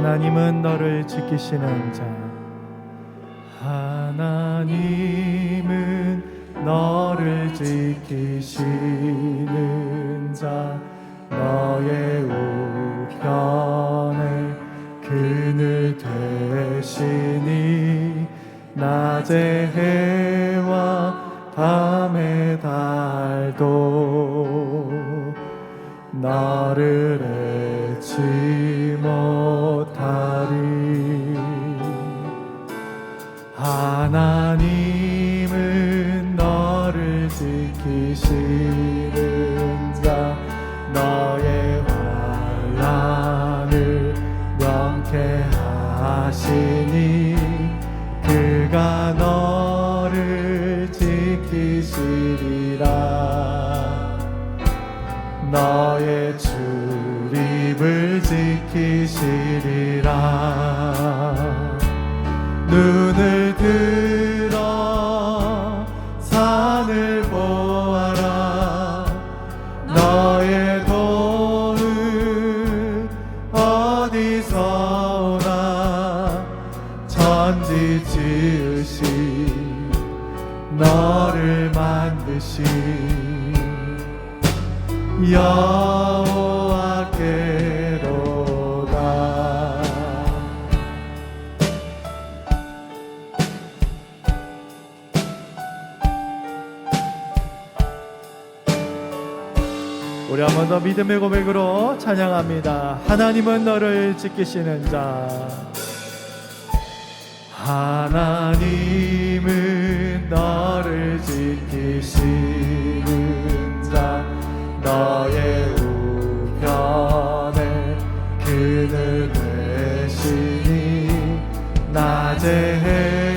하나님은 너를 지키시는 자. 하나님은 너를 지키시는 자. 너의 우편에 그늘 되시니 낮의 해와 밤의 달도 나를 너의 우리 한 번 더 믿음의 고백으로 찬양합니다. 하나님은 너를 지키시는 자. 하나님은 너를 지키시는 자. 너의 우편에 그늘 되시니 낮의 해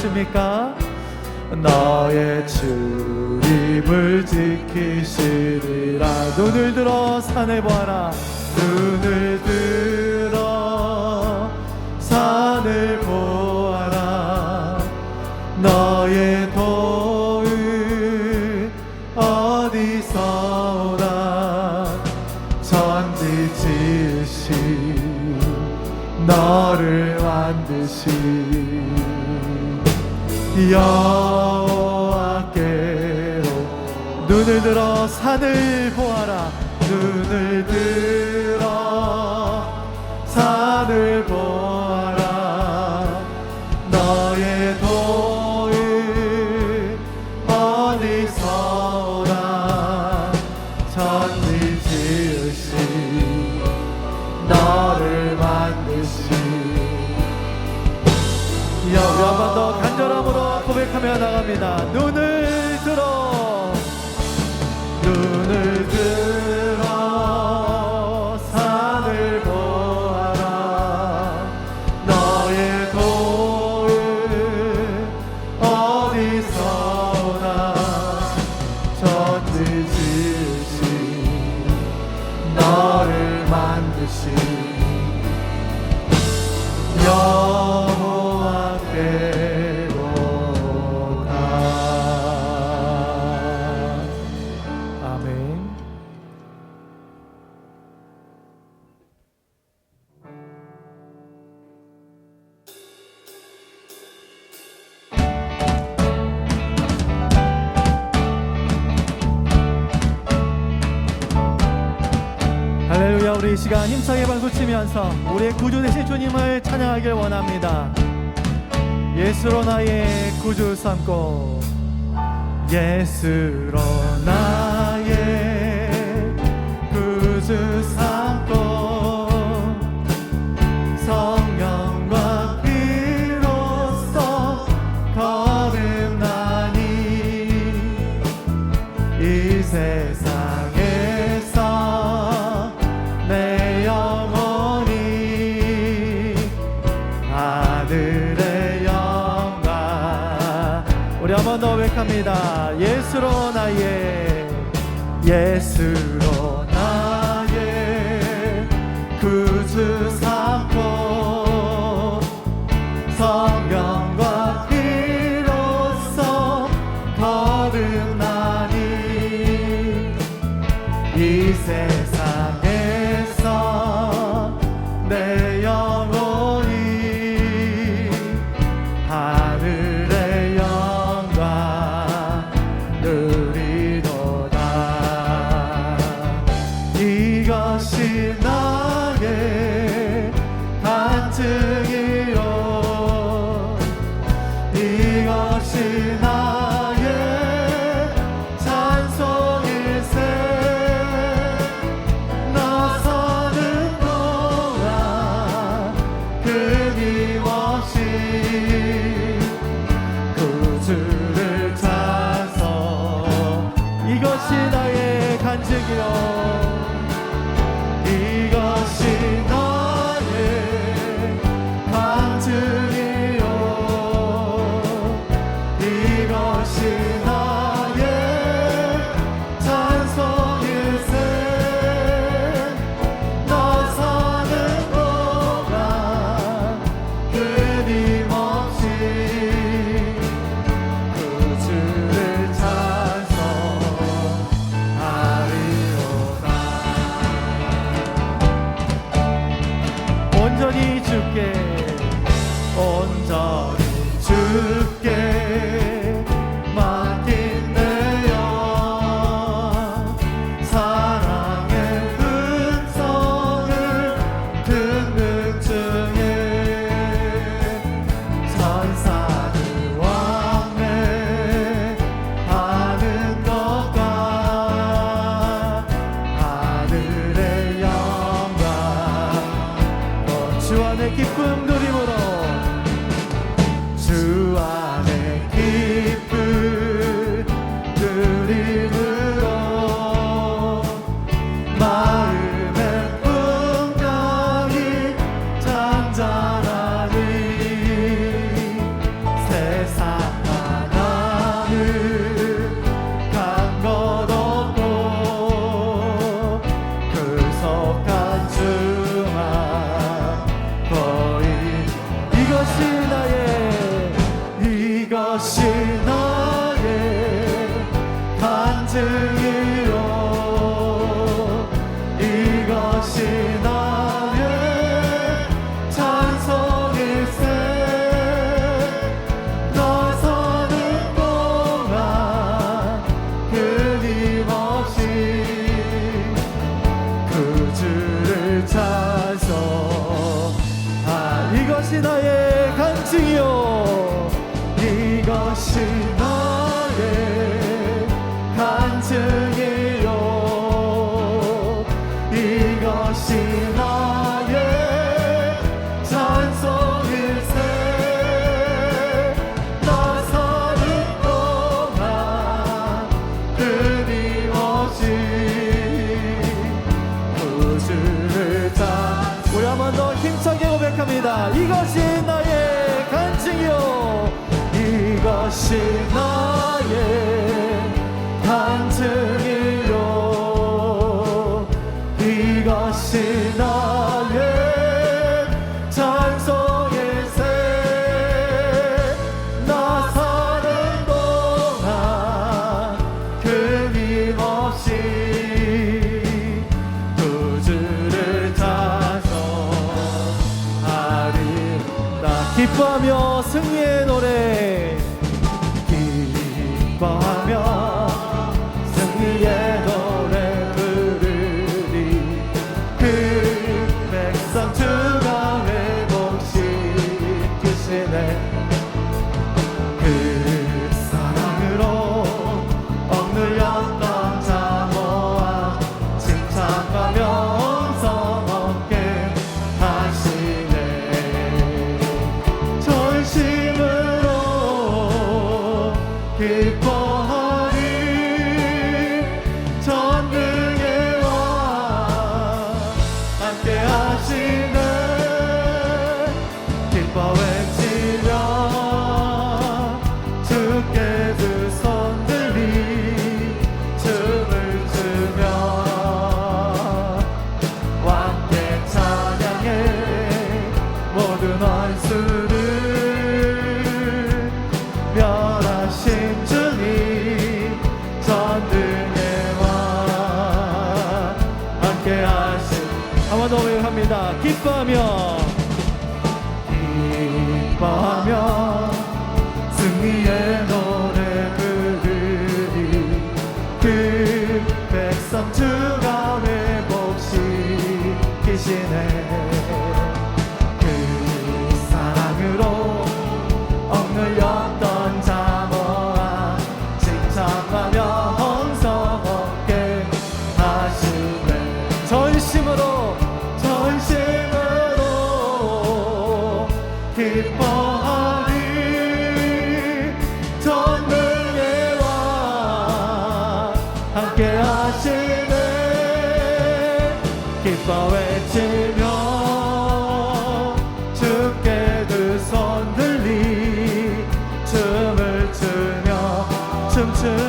믿으십니까? 너의 출입을 지키시리라 눈을 들어 산을 보아라 눈을 들어 여호와께로 눈을 들어 산을 보아라. 눈을 들어 우리 이 시간 힘차게 박수 치면서 우리의 구주 되신 주님을 찬양하길 원합니다. 예수로 나의 구주 삼고 예수로 나의 구주 삼고 고백합니다. 예수로 나의 예수로 Thank you. 주께 온전히 주께 to Você sinal. 기뻐하며 기뻐하며.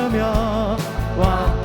부르며 왕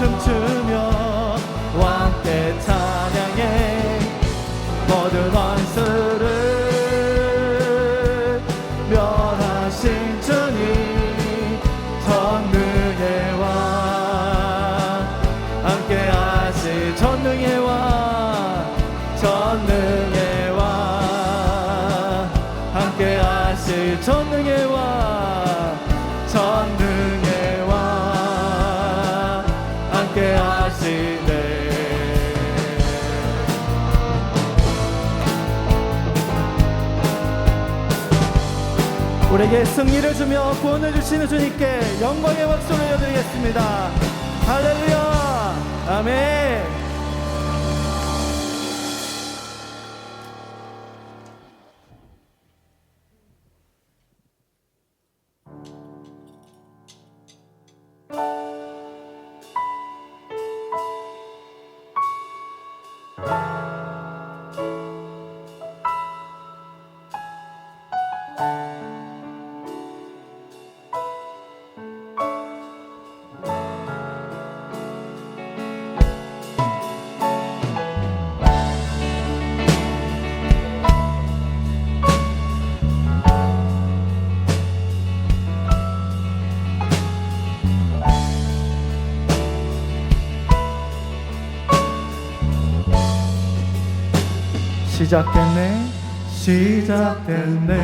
춤추며 우리에게 승리를 주며 구원을 주시는 주님께 영광의 박수를 드리겠습니다. 할렐루야. 아멘. 시작됐네. 시작됐네.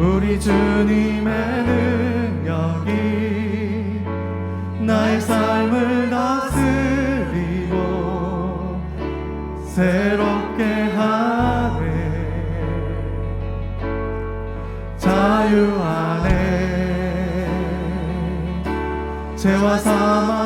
우리 주님의 능력이 나의 삶을 다스리고 새롭게 하네. 자유 안에 죄와 사망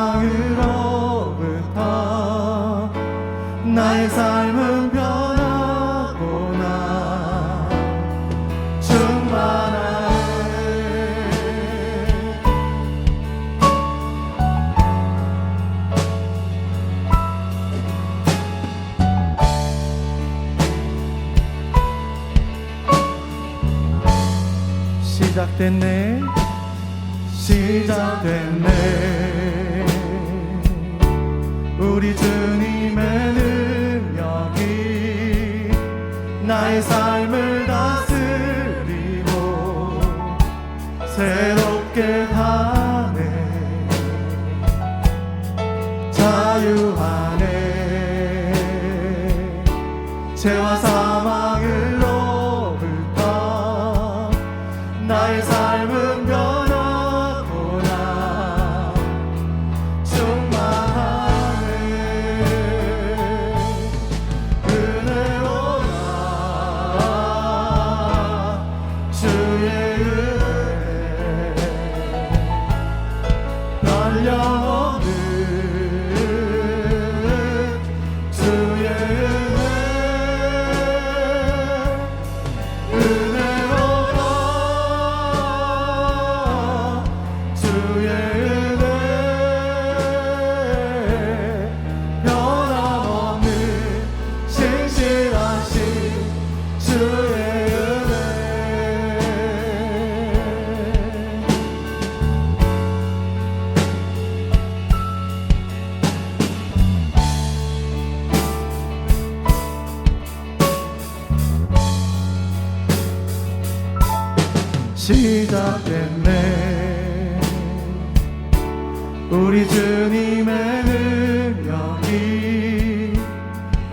시작됐네. 시작됐네. 우리 주님의 능력이 나의 삶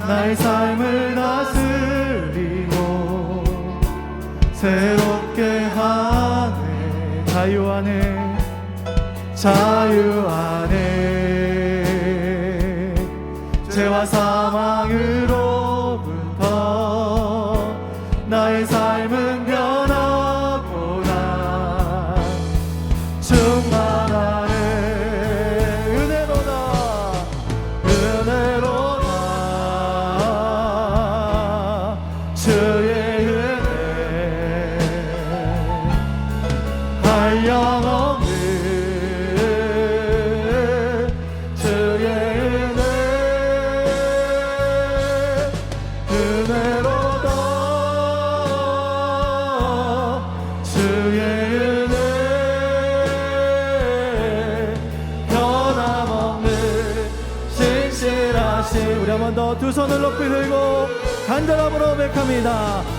나의 삶을 다스리고 새롭게 하네. 자유 안에 자유 안에. 죄와 사 한량없는 주의 은혜 은혜로다 주의 은혜 변함없는 신실하신 우리 한번 더 두 손을 높이 들고 간절함으로 은혜로다